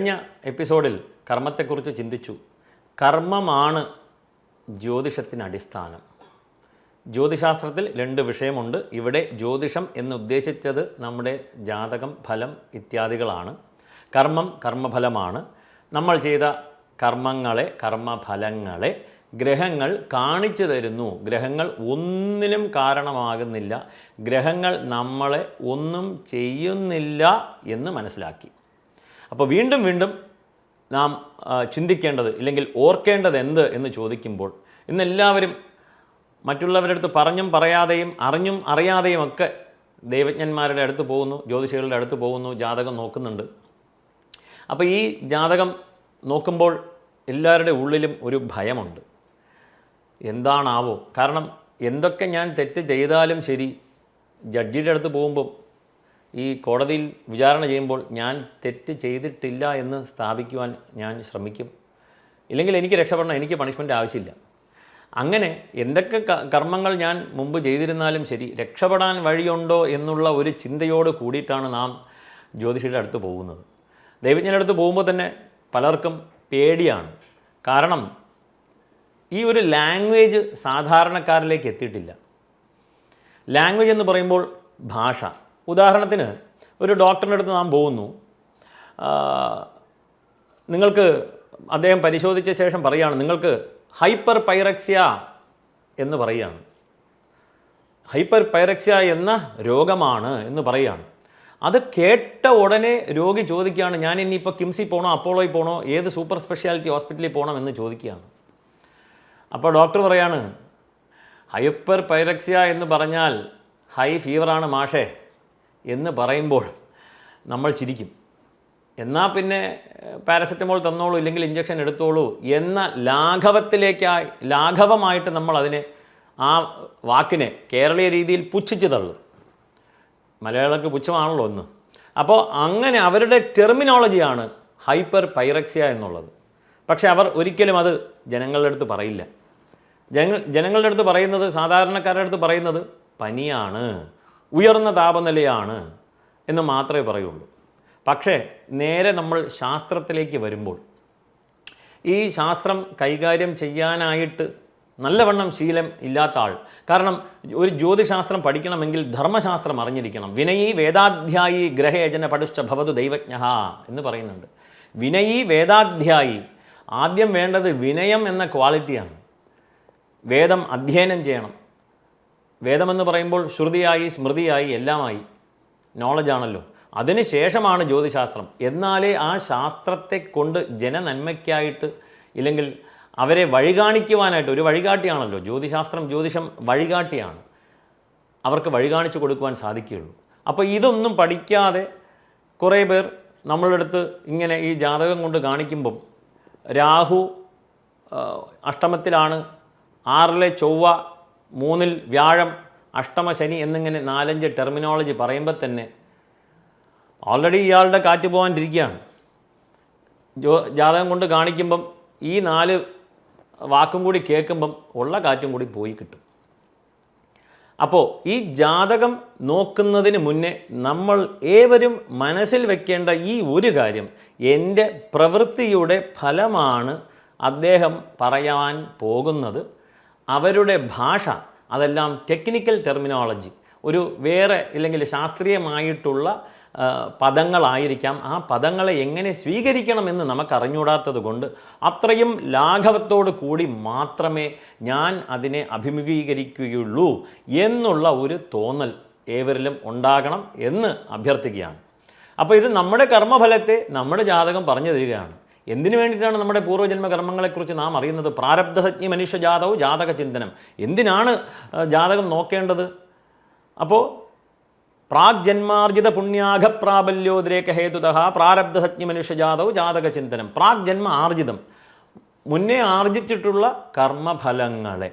കഴിഞ്ഞ എപ്പിസോഡിൽ കർമ്മത്തെക്കുറിച്ച് ചിന്തിച്ചു. കർമ്മമാണ് ജ്യോതിഷത്തിന് അടിസ്ഥാനം. ജ്യോതിശാസ്ത്രത്തിൽ രണ്ട് വിഷയമുണ്ട്. ഇവിടെ ജ്യോതിഷം എന്നുദ്ദേശിച്ചത് നമ്മുടെ ജാതകം ഫലം ഇത്യാദികളാണ്. കർമ്മം കർമ്മഫലമാണ്. നമ്മൾ ചെയ്ത കർമ്മങ്ങളെ കർമ്മഫലങ്ങളെ ഗ്രഹങ്ങൾ കാണിച്ചു തരുന്നു. ഗ്രഹങ്ങൾ ഒന്നിനും കാരണമാകുന്നില്ല. ഗ്രഹങ്ങൾ നമ്മളെ ഒന്നും ചെയ്യുന്നില്ല എന്ന് മനസ്സിലാക്കി. അപ്പോൾ വീണ്ടും വീണ്ടും നാം ചിന്തിക്കേണ്ടത് ഇല്ലെങ്കിൽ ഓർക്കേണ്ടത് എന്ത് എന്ന് ചോദിക്കുമ്പോൾ ഇന്നെല്ലാവരും മറ്റുള്ളവരുടെ അടുത്ത് പറഞ്ഞും പറയാതെയും അറിഞ്ഞും അറിയാതെയും ഒക്കെ ദൈവജ്ഞന്മാരുടെ അടുത്ത് പോകുന്നു ജ്യോതിഷികളുടെ അടുത്ത് പോകുന്നു ജാതകം നോക്കുന്നുണ്ട്. അപ്പോൾ ഈ ജാതകം നോക്കുമ്പോൾ എല്ലാവരുടെ ഉള്ളിലും ഒരു ഭയമുണ്ട്. എന്താണാവോ? കാരണം എന്തൊക്കെ ഞാൻ തെറ്റ് ചെയ്താലും ശരി ജഡ്ജിയുടെ അടുത്ത് പോകുമ്പോൾ ഈ കോടതിയിൽ വിചാരണ ചെയ്യുമ്പോൾ ഞാൻ തെറ്റ് ചെയ്തിട്ടില്ല എന്ന് സ്ഥാപിക്കുവാൻ ഞാൻ ശ്രമിക്കും. ഇല്ലെങ്കിൽ എനിക്ക് രക്ഷപ്പെടണം എനിക്ക് പണിഷ്മെന്റ് ആവശ്യമില്ല. അങ്ങനെ എന്തൊക്കെ കർമ്മങ്ങൾ ഞാൻ മുമ്പ് ചെയ്തിരുന്നാലും ശരി രക്ഷപ്പെടാൻ വഴിയുണ്ടോ എന്നുള്ള ഒരു ചിന്തയോട് കൂടിയിട്ടാണ് നാം ജ്യോതിഷിയുടെ അടുത്ത് പോകുന്നത്. ദൈവജ്ഞന്റെ അടുത്ത് പോകുമ്പോൾ തന്നെ പലർക്കും പേടിയാണ്. കാരണം ഈ ഒരു ലാംഗ്വേജ് സാധാരണക്കാരിലേക്ക് എത്തിയിട്ടില്ല. ലാംഗ്വേജ് എന്ന് പറയുമ്പോൾ ഭാഷ. ഉദാഹരണത്തിന് ഒരു ഡോക്ടറിന്റെ അടുത്ത് നാം പോകുന്നു. നിങ്ങൾക്ക് അദ്ദേഹം പരിശോധിച്ച ശേഷം പറയുകയാണ് നിങ്ങൾക്ക് ഹൈപ്പർ പൈറക്സിയ എന്ന് പറയുകയാണ് ഹൈപ്പർ പൈറക്സിയ എന്ന രോഗമാണ് എന്ന് പറയുകയാണ് അത് കേട്ട ഉടനെ രോഗി ചോദിക്കുകയാണ് ഞാൻ ഇനിയിപ്പോൾ കിംസിൽ പോകണോ അപ്പോളോയിൽ പോകണോ ഏത് സൂപ്പർ സ്പെഷ്യാലിറ്റി ഹോസ്പിറ്റലിൽ പോകണം എന്ന് ചോദിക്കുകയാണ്. അപ്പോൾ ഡോക്ടർ പറയാണ് ഹൈപ്പർ പൈറക്സിയ എന്ന് പറഞ്ഞാൽ ഹൈ ഫീവറാണ് മാഷേ എന്ന് പറയുമ്പോൾ നമ്മൾ ചിരിക്കും. എന്നാൽ പിന്നെ പാരസെറ്റമോൾ തന്നോളൂ ഇല്ലെങ്കിൽ ഇഞ്ചക്ഷൻ എടുത്തോളൂ എന്ന ലാഘവത്തിലേക്കായി ലാഘവമായിട്ട് നമ്മൾ അതിനെ ആ വാക്കിനെ കേരളീയ രീതിയിൽ പുച്ഛിച്ച് തള്ളും. മലയാളികൾക്ക് പുച്ഛമാണല്ലോ ഒന്ന്. അപ്പോൾ അങ്ങനെ അവരുടെ ടെർമിനോളജിയാണ് ഹൈപ്പർ പൈറക്സിയ എന്നുള്ളത്. പക്ഷെ അവർ ഒരിക്കലും അത് ജനങ്ങളുടെ അടുത്ത് പറയില്ല. ജന ജനങ്ങളുടെ അടുത്ത് പറയുന്നത് സാധാരണക്കാരുടെ അടുത്ത് പറയുന്നത് പനിയാണ്. ഉയർന്ന താപനിലയാണ് എന്ന് മാത്രമേ പറയുള്ളൂ. പക്ഷേ നേരെ നമ്മൾ ശാസ്ത്രത്തിലേക്ക് വരുമ്പോൾ ഈ ശാസ്ത്രം കൈകാര്യം ചെയ്യാനായിട്ട് നല്ലവണ്ണം ശീലം ഇല്ലാത്ത ആൾ കാരണം ഒരു ജ്യോതിശാസ്ത്രം പഠിക്കണമെങ്കിൽ ധർമ്മശാസ്ത്രം അറിഞ്ഞിരിക്കണം. വിനയി വേദാധ്യായി ഗ്രഹേജന പഠിച്ച ഭവതു ദൈവജ്ഞ എന്ന് പറയുന്നുണ്ട്. വിനയി വേദാധ്യായി ആദ്യം വേണ്ടത് വിനയം എന്ന ക്വാളിറ്റിയാണ്. വേദം അധ്യയനം ചെയ്യണം. വേദമെന്ന് പറയുമ്പോൾ ശ്രുതിയായി സ്മൃതിയായി എല്ലാമായി. നോളജാണല്ലോ അതിനുശേഷമാണ് ജ്യോതിശാസ്ത്രം. എന്നാലേ ആ ശാസ്ത്രത്തെ കൊണ്ട് ജനനന്മയ്ക്കായിട്ട് ഇല്ലെങ്കിൽ അവരെ വഴികാണിക്കുവാനായിട്ട് ഒരു വഴികാട്ടിയാണല്ലോ. ജ്യോതിശാസ്ത്രം ജ്യോതിഷം വഴികാട്ടിയാണ്. അവർക്ക് വഴികാണിച്ചു കൊടുക്കുവാൻ സാധിക്കുകയുള്ളൂ. അപ്പോൾ ഇതൊന്നും പഠിക്കാതെ കുറേ പേർ നമ്മളുടെ അടുത്ത് ഇങ്ങനെ ഈ ജാതകം കൊണ്ട് കാണിക്കുമ്പം രാഹു അഷ്ടമത്തിലാണ് ആറിലെ ചൊവ്വ മൂന്നിൽ വ്യാഴം അഷ്ടമ ശനി എന്നിങ്ങനെ നാലഞ്ച് ടെർമിനോളജി പറയുമ്പോൾ തന്നെ ഓൾറെഡി ഇയാളുടെ കാറ്റ് പോകാണ്ടിരിക്കുകയാണ് ജോ ജാതകം കൊണ്ട് കാണിക്കുമ്പം ഈ നാല് വാക്കും കൂടി കേൾക്കുമ്പം ഉള്ള കാറ്റും കൂടി പോയി കിട്ടും. അപ്പോൾ ഈ ജാതകം നോക്കുന്നതിന് മുന്നേ നമ്മൾ ഏവരും മനസ്സിൽ വെക്കേണ്ട ഈ ഒരു കാര്യം എന്റെ പ്രവൃത്തിയുടെ ഫലമാണ് അദ്ദേഹം പറയാൻ പോകുന്നത്. അവരുടെ ഭാഷ അതെല്ലാം ടെക്നിക്കൽ ടെർമിനോളജി ഒരു വേറെ ഇല്ലെങ്കിൽ ശാസ്ത്രീയമായിട്ടുള്ള പദങ്ങളായിരിക്കാം. ആ പദങ്ങളെ എങ്ങനെ സ്വീകരിക്കണമെന്ന് നമുക്കറിഞ്ഞൂടാത്തത് കൊണ്ട് അത്രയും ലാഘവത്തോട് കൂടി മാത്രമേ ഞാൻ അതിനെ അഭിമുഖീകരിക്കുകയുള്ളൂ എന്നുള്ള ഒരു തോന്നൽ ഏവരിലും ഉണ്ടാകണം എന്ന് അഭ്യർത്ഥിക്കുകയാണ്. അപ്പോൾ ഇത് നമ്മുടെ കർമ്മഫലത്തെ നമ്മുടെ ജാതകം പറഞ്ഞു തരികയാണ്. എന്തിനു വേണ്ടിയിട്ടാണ് നമ്മുടെ പൂർവജന്മ കർമ്മങ്ങളെക്കുറിച്ച് നാം അറിയുന്നത്? പ്രാരബ്ധസജ്ഞി മനുഷ്യ ജാതവും ജാതക ചിന്തനം. എന്തിനാണ് ജാതകം നോക്കേണ്ടത്? അപ്പോൾ പ്രാഗ്ജന്മാർജിത പുണ്യാഘ പ്രാബല്യോദ്രേക ഹേതുത പ്രാരബ്ധസജ്ഞി മനുഷ്യജാതവും ജാതക ചിന്തനം. പ്രാഗ്ജന്മ ആർജിതം. മുന്നേ ആർജിച്ചിട്ടുള്ള കർമ്മഫലങ്ങളെ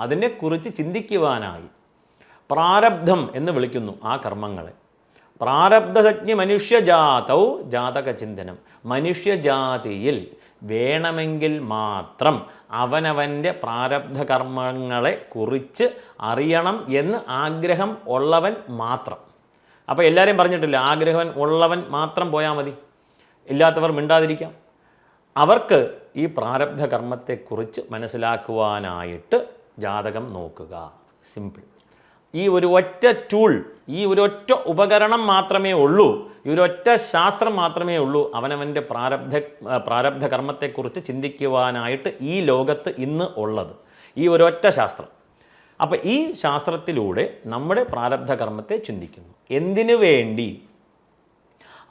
അതിനെക്കുറിച്ച് ചിന്തിക്കുവാനായി പ്രാരബ്ധം എന്ന് വിളിക്കുന്നു ആ കർമ്മങ്ങളെ. പ്രാരബ്ധസജ്ഞ മനുഷ്യജാതൗ ജാതക ചിന്തനം മനുഷ്യജാതിയിൽ വേണമെങ്കിൽ മാത്രം അവനവന്റെ പ്രാരബ്ധ കർമ്മങ്ങളെ കുറിച്ച് അറിയണം എന്ന് ആഗ്രഹം ഉള്ളവൻ മാത്രം. അപ്പോൾ എല്ലാവരെയും പറഞ്ഞിട്ടില്ല ആഗ്രഹം ഉള്ളവൻ മാത്രം പോയാൽ മതി. ഇല്ലാത്തവർ മിണ്ടാതിരിക്കാം. അവർക്ക് ഈ പ്രാരബ്ധ കർമ്മത്തെക്കുറിച്ച് മനസ്സിലാക്കുവാനായിട്ട് ജാതകം നോക്കുക. സിമ്പിൾ. ഈ ഒരു ഒറ്റ ടൂൾ ഈ ഒരു ഒറ്റ ഉപകരണം മാത്രമേ ഉള്ളൂ ഈ ഒരു ഒറ്റ ശാസ്ത്രം മാത്രമേ ഉള്ളൂ അവനവന്റെ പ്രാരബ്ധ പ്രാരബ്ധ കർമ്മത്തെക്കുറിച്ച് ചിന്തിക്കുവാനായിട്ട് ഈ ലോകത്ത് ഇന്ന് ഉള്ളത്. ഈ ഒരു ഒറ്റ ശാസ്ത്രം. അപ്പോൾ ഈ ശാസ്ത്രത്തിലൂടെ നമ്മുടെ പ്രാരബ്ധ കർമ്മത്തെ ചിന്തിക്കുന്നു. എന്തിനു വേണ്ടി?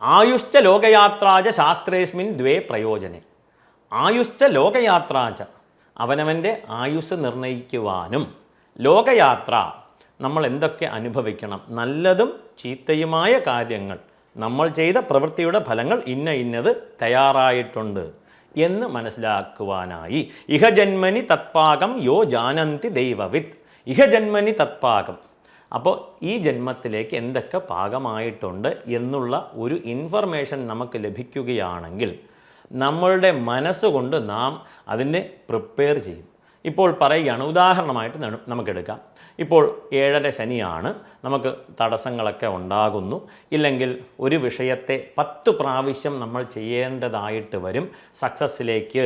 ആയുഷ്ട ലോകയാത്രാജ ശാസ്ത്രേസ്മിൻ ദ്വേ പ്രയോജനെ. ആയുഷ്ട ലോകയാത്രാജ അവനവന്റെ ആയുസ് നിർണയിക്കുവാനും ലോകയാത്ര നമ്മൾ എന്തൊക്കെ അനുഭവിക്കണം? നല്ലതും ചീത്തയുമായ കാര്യങ്ങൾ. നമ്മൾ ചെയ്ത പ്രവൃത്തിയുടെ ഫലങ്ങൾ ഇന്ന ഇന്നത് തയ്യാറായിട്ടുണ്ട് എന്ന് മനസ്സിലാക്കുവാനായി. ഇഹജന്മനി തത്പാകം യോ ജാനന്തി ദൈവവിത്ത് ഇഹജന്മനി തത്പാകം. അപ്പോൾ ഈ ജന്മത്തിലേക്ക് എന്തൊക്കെ പാകമായിട്ടുണ്ട് എന്നുള്ള ഒരു ഇൻഫർമേഷൻ നമുക്ക് ലഭിക്കുകയാണെങ്കിൽ നമ്മളുടെ മനസ്സുകൊണ്ട് നാം അതിനെ പ്രിപ്പയർ ചെയ്യും. ഇപ്പോൾ പറയുകയാണ് ഉദാഹരണമായിട്ട് നമുക്കെടുക്കാം. ഇപ്പോൾ ഏഴര ശനിയാണ് നമുക്ക് തടസ്സങ്ങളൊക്കെ ഉണ്ടാകുന്നു. ഇല്ലെങ്കിൽ ഒരു വിഷയത്തെ പത്ത് പ്രാവശ്യം നമ്മൾ ചെയ്യേണ്ടതായിട്ട് വരും സക്സസ്സിലേക്ക്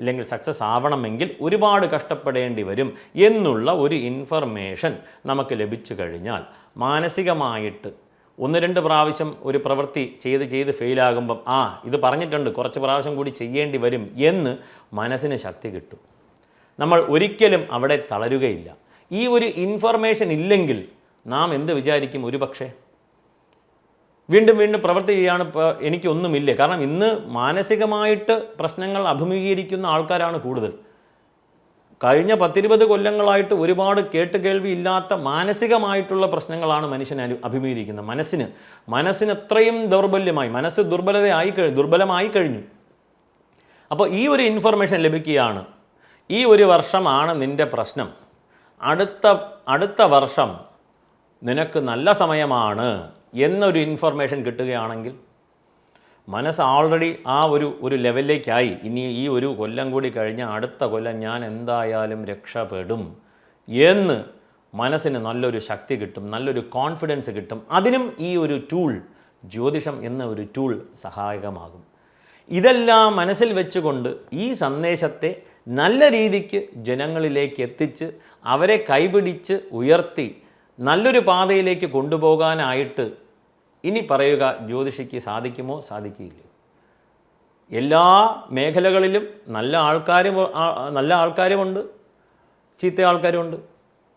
ഇല്ലെങ്കിൽ സക്സസ് ആവണമെങ്കിൽ ഒരുപാട് കഷ്ടപ്പെടേണ്ടി വരും എന്നുള്ള ഒരു ഇൻഫർമേഷൻ നമുക്ക് ലഭിച്ചു കഴിഞ്ഞാൽ മാനസികമായിട്ട് ഒന്ന് രണ്ട് പ്രാവശ്യം ഒരു പ്രവൃത്തി ചെയ്ത് ചെയ്ത് ഫെയിലാകുമ്പം ആ ഇത് പറഞ്ഞിട്ടുണ്ട് കുറച്ച് പ്രാവശ്യം കൂടി ചെയ്യേണ്ടി വരും എന്ന് മനസ്സിന് ശക്തി കിട്ടും. നമ്മൾ ഒരിക്കലും അവിടെ തളരുകയില്ല. ഈ ഒരു ഇൻഫർമേഷൻ ഇല്ലെങ്കിൽ നാം എന്ത് വിചാരിക്കും ഒരു പക്ഷേ? വീണ്ടും വീണ്ടും പ്രവൃത്തി ചെയ്യാണ് എനിക്കൊന്നുമില്ല. കാരണം ഇന്ന് മാനസികമായിട്ട് പ്രശ്നങ്ങൾ അഭിമുഖീകരിക്കുന്ന ആൾക്കാരാണ് കൂടുതൽ. കഴിഞ്ഞ പത്തിരുപത് കൊല്ലങ്ങളായിട്ട് ഒരുപാട് കേട്ട് കേൾവി ഇല്ലാത്ത മാനസികമായിട്ടുള്ള പ്രശ്നങ്ങളാണ് മനുഷ്യൻ അഭിമുഖീകരിക്കുന്നത്. മനസ്സിന് മനസ്സിന് അത്രയും ദൗർബല്യമായി മനസ്സ് ദുർബലതയായി ദുർബലമായി കഴിഞ്ഞു. അപ്പോൾ ഈ ഒരു ഇൻഫർമേഷൻ ലഭിക്കുകയാണ് ഈ ഒരു വർഷമാണ് നിന്റെ പ്രശ്നം. അടുത്ത അടുത്ത വർഷം നിനക്ക് നല്ല സമയമാണ് എന്നൊരു ഇൻഫർമേഷൻ കിട്ടുകയാണെങ്കിൽ മനസ്സ് ഓൾറെഡി ആ ഒരു ഒരു ലെവലിലേക്കായി ഇനി ഈ ഒരു കൊല്ലം കൂടി കഴിഞ്ഞാൽ അടുത്ത കൊല്ലം ഞാൻ എന്തായാലും രക്ഷപ്പെടും എന്ന് മനസ്സിന് നല്ലൊരു ശക്തി കിട്ടും നല്ലൊരു കോൺഫിഡൻസ് കിട്ടും. അതിനും ഈ ഒരു ടൂൾ ജ്യോതിഷം എന്ന ഒരു ടൂൾ സഹായകമാകും. ഇതെല്ലാം മനസ്സിൽ വെച്ചുകൊണ്ട് ഈ സന്ദേശത്തെ നല്ല രീതിക്ക് ജനങ്ങളിലേക്ക് എത്തിച്ച് അവരെ കൈപിടിച്ച് ഉയർത്തി നല്ലൊരു പാതയിലേക്ക് കൊണ്ടുപോകാനായിട്ട് ഇനി പറയുക ജ്യോതിഷിക്ക് സാധിക്കുമോ? സാധിക്കില്ലയോ എല്ലാ മേഖലകളിലും നല്ല ആൾക്കാരും നല്ല ആൾക്കാരുമുണ്ട് ചീത്ത ആൾക്കാരുമുണ്ട്.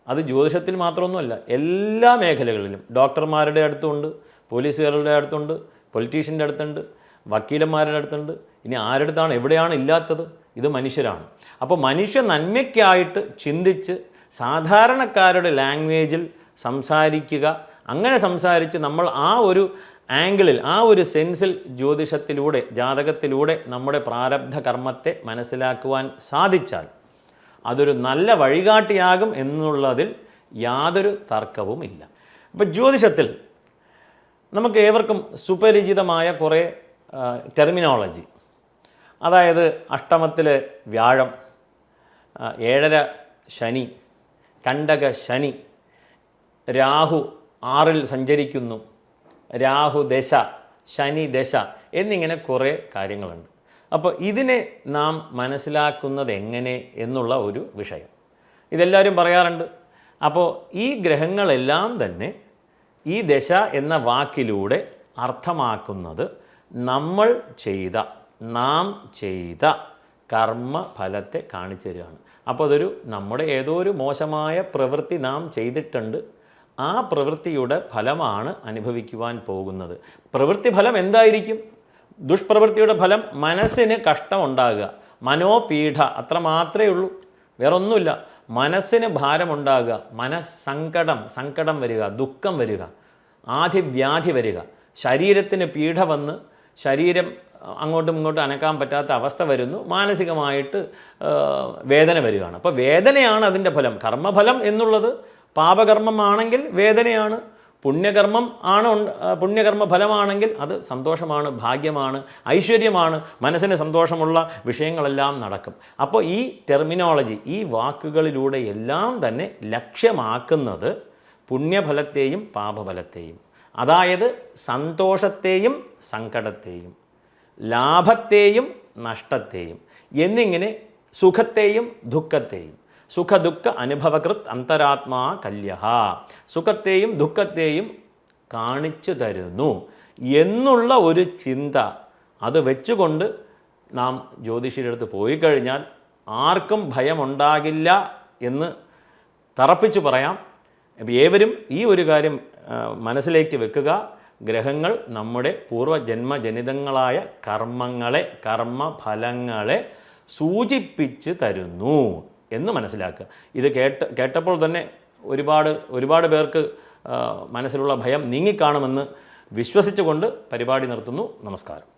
അത് ജ്യോതിഷത്തിൽ മാത്രമൊന്നുമല്ല എല്ലാ മേഖലകളിലും. ഡോക്ടർമാരുടെ അടുത്തുണ്ട് പോലീസുകാരുടെ അടുത്തുണ്ട് പൊളിറ്റീഷ്യന്റെ അടുത്തുണ്ട് വക്കീലന്മാരുടെ അടുത്തുണ്ട്. ഇനി ആരുടെ അടുത്താണ് എവിടെയാണ് ഇല്ലാത്തത്? ഇത് മനുഷ്യരാണ്. അപ്പോൾ മനുഷ്യ നന്മയ്ക്കായിട്ട് ചിന്തിച്ച് സാധാരണക്കാരുടെ ലാംഗ്വേജിൽ സംസാരിക്കുക അങ്ങനെ സംസാരിച്ച് നമ്മൾ ആ ഒരു ആംഗിളിൽ ആ ഒരു സെൻസിൽ ജ്യോതിഷത്തിലൂടെ ജാതകത്തിലൂടെ നമ്മുടെ പ്രാരബ്ധ കർമ്മത്തെ മനസ്സിലാക്കുവാൻ സാധിച്ചാൽ അതൊരു നല്ല വഴികാട്ടിയാകും എന്നുള്ളതിൽ യാതൊരു തർക്കവുമില്ല അപ്പോൾ ജ്യോതിഷത്തിൽ നമുക്ക് ഏവർക്കും സുപരിചിതമായ കുറേ ടെർമിനോളജി അതായത് അഷ്ടമത്തിൽ വ്യാഴം ഏഴര ശനി കണ്ടക ശനി രാഹു ആറിൽ സഞ്ചരിക്കുന്നു. രാഹു ദശ ശനി ദശ എന്നിങ്ങനെ കുറേ കാര്യങ്ങളുണ്ട്. അപ്പോൾ ഇതിനെ നാം മനസ്സിലാക്കുന്നത് എങ്ങനെ എന്നുള്ള ഒരു വിഷയം. ഇതെല്ലാവരും പറയാറുണ്ട്. അപ്പോൾ ഈ ഗ്രഹങ്ങളെല്ലാം തന്നെ ഈ ദശ എന്ന വാക്കിലൂടെ അർത്ഥമാക്കുന്നത് നമ്മൾ ചെയ്ത നാം ചെയ്ത കർമ്മഫലത്തെ കാണിച്ചു തരികയാണ്. അപ്പോൾ അതൊരു നമ്മുടെ ഏതോ ഒരു മോശമായ പ്രവൃത്തി നാം ചെയ്തിട്ടുണ്ട്. ആ പ്രവൃത്തിയുടെ ഫലമാണ് അനുഭവിക്കുവാൻ പോകുന്നത്. പ്രവൃത്തി ഫലം എന്തായിരിക്കും? ദുഷ്പ്രവൃത്തിയുടെ ഫലം മനസ്സിന് കഷ്ടമുണ്ടാകുക മനോപീഠ അത്ര മാത്രമേ ഉള്ളൂ. വേറൊന്നുമില്ല. മനസ്സിന് ഭാരമുണ്ടാകുക മനസ്സങ്കടം സങ്കടം വരിക ദുഃഖം വരിക ആധിവ്യാധി വരിക. ശരീരത്തിന് പീഠ വന്ന് ശരീരം അങ്ങോട്ടും ഇങ്ങോട്ടും അനക്കാൻ പറ്റാത്ത അവസ്ഥ വരുന്നു. മാനസികമായിട്ട് വേദന വരികയാണ് അപ്പോൾ വേദനയാണ് അതിന്റെ ഫലം. കർമ്മഫലം എന്നുള്ളത് പാപകർമ്മമാണെങ്കിൽ വേദനയാണ്. പുണ്യകർമ്മം ആണ് പുണ്യകർമ്മ ഫലമാണെങ്കിൽ അത് സന്തോഷമാണ് ഭാഗ്യമാണ് ഐശ്വര്യമാണ് മനസ്സിന് സന്തോഷമുള്ള വിഷയങ്ങളെല്ലാം നടക്കും. അപ്പോൾ ഈ ടെർമിനോളജി ഈ വാക്കുകളിലൂടെ എല്ലാം തന്നെ ലക്ഷ്യമാക്കുന്നത് പുണ്യഫലത്തെയും പാപഫലത്തെയും. അതായത് സന്തോഷത്തെയും സങ്കടത്തെയും. ലാഭത്തെയും നഷ്ടത്തെയും എന്നിങ്ങനെ സുഖത്തെയും ദുഃഖത്തെയും. സുഖദുഃഖ അനുഭവകൃത് അന്തരാത്മാ കല്യഹ. സുഖത്തെയും ദുഃഖത്തെയും കാണിച്ചു തരുന്നു എന്നുള്ള ഒരു ചിന്ത അത് വെച്ചുകൊണ്ട് നാം ജ്യോതിഷിയുടെ അടുത്ത് പോയി കഴിഞ്ഞാൽ ആർക്കും ഭയമുണ്ടാകില്ല എന്ന് തറപ്പിച്ചു പറയാം. ഏവരും ഈ ഒരു കാര്യം മനസ്സിലേക്ക് വെക്കുക. ഗ്രഹങ്ങൾ നമ്മുടെ പൂർവജന്മജനിതങ്ങളായ കർമ്മങ്ങളെ കർമ്മഫലങ്ങളെ സൂചിപ്പിച്ച് തരുന്നു എന്ന് മനസ്സിലാക്കുക. ഇത് കേട്ട കേട്ടപ്പോൾ തന്നെ ഒരുപാട് ഒരുപാട് പേർക്ക് മനസ്സിലുള്ള ഭയം നീങ്ങിക്കാണുമെന്ന് വിശ്വസിച്ചുകൊണ്ട് പരിപാടി നിർത്തുന്നു. നമസ്കാരം.